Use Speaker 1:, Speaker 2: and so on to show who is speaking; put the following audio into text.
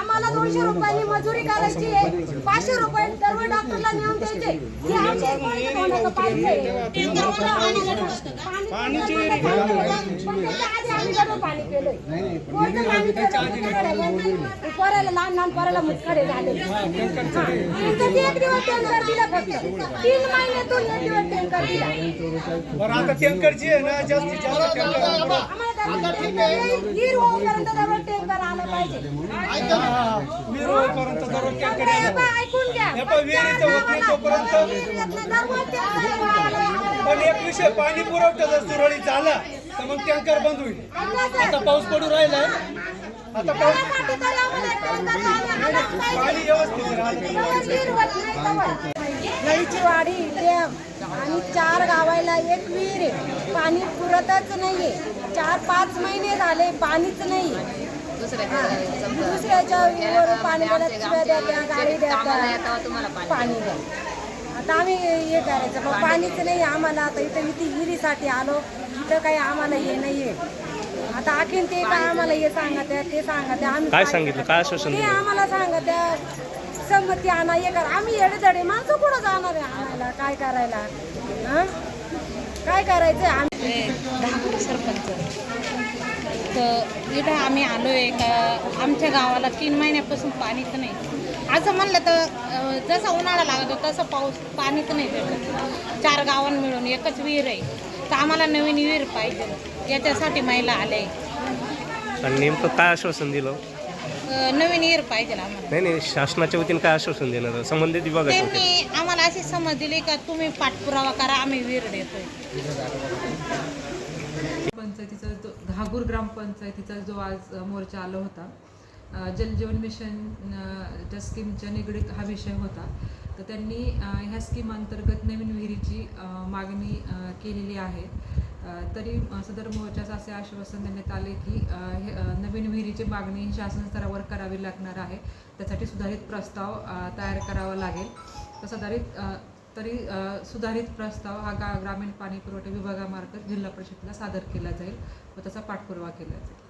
Speaker 1: आम्हाला दोनशे रुपयांनी मजुरी करायची आहे. पाचशे रुपये सर्व डॉक्टरला नेऊन द्यायचे. हे आमच्या इकडे तोंडाचं पाईप आहे. पाणी पण त्याच्या आधी आम्ही गढूळ पाणी केलंय. कोणतं पाणी केलं? ते पोराला लहान लहान पोराला मुतखडे झाले. हा. ते एक दिवस टँकर दिला फक्त. तीन महिन्यातून एक दिवस टँकर दिला.
Speaker 2: बरं आता टँकरची आहे ना जास्तीत जास्त टँकर.
Speaker 1: आम्हाला होईपर्यंत दररोज टँकर आला पाहिजे
Speaker 2: वीर होईपर्यंत दररोज टँकर
Speaker 1: हे ऐकून घ्या
Speaker 2: हे पहा, विहिरीचं होत नाही तोपर्यंत
Speaker 1: दररोज टँकर आला.
Speaker 2: पण एक विषय पाणी पुरवठा जर सुरळीत झाला तर मग टँकर बंद होईल आता पाऊस पडू राहिलाय आता पाऊस
Speaker 1: त्यासाठी तर आम्हाला टँकर पाणी पाहिजे.
Speaker 2: पाणी व्यवस्थित राहिलं
Speaker 1: तवर वीर होत नाही तवर. नळीची वाडी डॅम आणि चार गावाला एक विहीर आहे. पाणी पुरतच नाहीये. चार पाच महिने झाले पाणीच नाही. दुसऱ्याच्या विहिरीवर पाणी द्या गाडी द्या पाणी द्या. आता आम्ही हे करायचं. मग पाणीच नाही आम्हाला. आता इथं इथे विहिरीसाठी आलो. इथं काही आम्हाला हे नाही आहे आता आणखीन ते काय आम्हाला हे सांगत आहे ते सांगत आहे आम्ही
Speaker 3: काय सांगितलं? काय आश्वासन
Speaker 1: ते
Speaker 3: दिलं?
Speaker 1: आम्हाला सांगत आहे संमती आणा हे करा. आम्ही येडेधडे माणसं कुठं जाणार आहे आणायला? काय करायला? हं? काय करायचं आम्ही?
Speaker 4: धाकूर सरपंच. तर इथं आम्ही आलो आहे का आमच्या गावाला तीन महिन्यापासून पाणीच नाही. असं म्हणलं तर जसा उन्हाळा लागतो तसं पाऊस पाणीच नाही भेटत. चार गावां मिळून एकच विहीर आहे. तर आम्हाला नवीन विहीर पाहिजे. याच्यासाठी महिला आले.
Speaker 3: आणि नेमकं काय आश्वासन दिलं?
Speaker 4: नवीन विहीर पाहिजे आम्हाला.
Speaker 3: नाही नाही शासनाच्या वतीने काय आश्वासन देणार? संबंधित विभागाच्या वतीने.
Speaker 4: त्यांनी आम्हाला अशी समज दिली का तुम्ही पाठपुरावा करा आम्ही विहीर देतोय.
Speaker 5: पंचायतीचा जो घागूर ग्रामपंचायतीचा जो आज अ, मोर्चा आला होता अ, जलजीवन मिशन अ, त्या स्कीमच्या निगडीत हा विषय होता. तर त्यांनी ह्या स्कीम अंतर्गत नवीन विहिरीची मागणी केलेली आहे. तरी सदर मोर्चाचं असे आश्वासन देण्यात आले की हे, नवीन विहिरीची मागणी शासन स्तरावर करावी लागणार आहे. त्यासाठी सुधारित प्रस्ताव तयार करावा लागेल. तर सुधारित तरी सुधारित प्रस्ताव हा गा ग्रामीण पाणी पुरवठा विभागामार्फत जिल्हा परिषदेला सादर केला जाईल व त्याचा पाठपुरावा केला जाईल.